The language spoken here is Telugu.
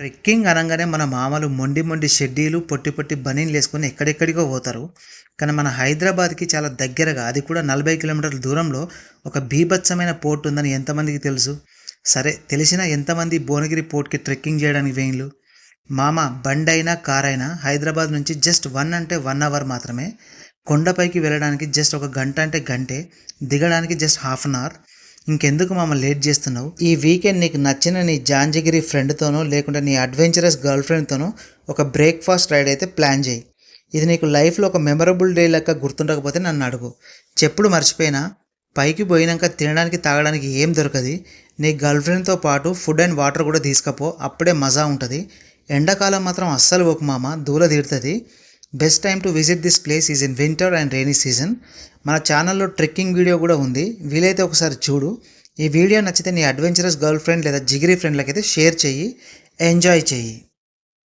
ట్రెక్కింగ్ అనగానే మన మామలు మొండి మొండి షెడ్డీలు పొట్టి పొట్టి బనీన్లు వేసుకొని ఎక్కడెక్కడికో పోతారు. కానీ మన హైదరాబాద్కి చాలా దగ్గరగా అది కూడా నలభై కిలోమీటర్ల దూరంలో ఒక బీభత్సమైన పోర్ట్ ఉందని ఎంతమందికి తెలుసు? సరే తెలిసిన ఎంతమంది భువనగిరి పోర్ట్కి ట్రెక్కింగ్ చేయడానికి వేయిన్లు మామ బండి అయినా కార్ అయినా హైదరాబాద్ నుంచి జస్ట్ వన్ అంటే వన్ అవర్ మాత్రమే. కొండపైకి వెళ్ళడానికి జస్ట్ ఒక గంట అంటే గంటే. దిగడానికి జస్ట్ హాఫ్ అన్ అవర్. ఇంకెందుకు మామ లేట్ చేస్తున్నావు? ఈ వీకెండ్ నీకు నచ్చిన నీ జాంజగిరి ఫ్రెండ్తోనో లేకుంటే నీ అడ్వెంచరస్ గర్ల్ ఫ్రెండ్తోనో ఒక బ్రేక్ఫాస్ట్ రైడ్ అయితే ప్లాన్ చేయి. ఇది నీకు లైఫ్లో ఒక మెమరబుల్ డే లెక్క గుర్తుండకపోతే నన్ను అడుగు. చెప్పుడు మర్చిపోయినా పైకి పోయినాక తినడానికి తాగడానికి ఏం దొరకదు. నీ గర్ల్ ఫ్రెండ్తో పాటు ఫుడ్ అండ్ వాటర్ కూడా తీసుకపో అప్పుడే మజా ఉంటుంది. ఎండాకాలం మాత్రం అస్సలు ఒక మామ దూల తీరుతుంది. Best time to visit this place is in winter and rainy season మన ఛానల్లో ట్రెక్కింగ్ వీడియో కూడా ఉంది. వీలైతే ఒకసారి చూడు. ఈ వీడియో నచ్చితే నీ అడ్వెంచరస్ గర్ల్ ఫ్రెండ్ లేదా జిగిరి ఫ్రెండ్లకైతే షేర్ చెయ్యి. ఎంజాయ్ చెయ్యి.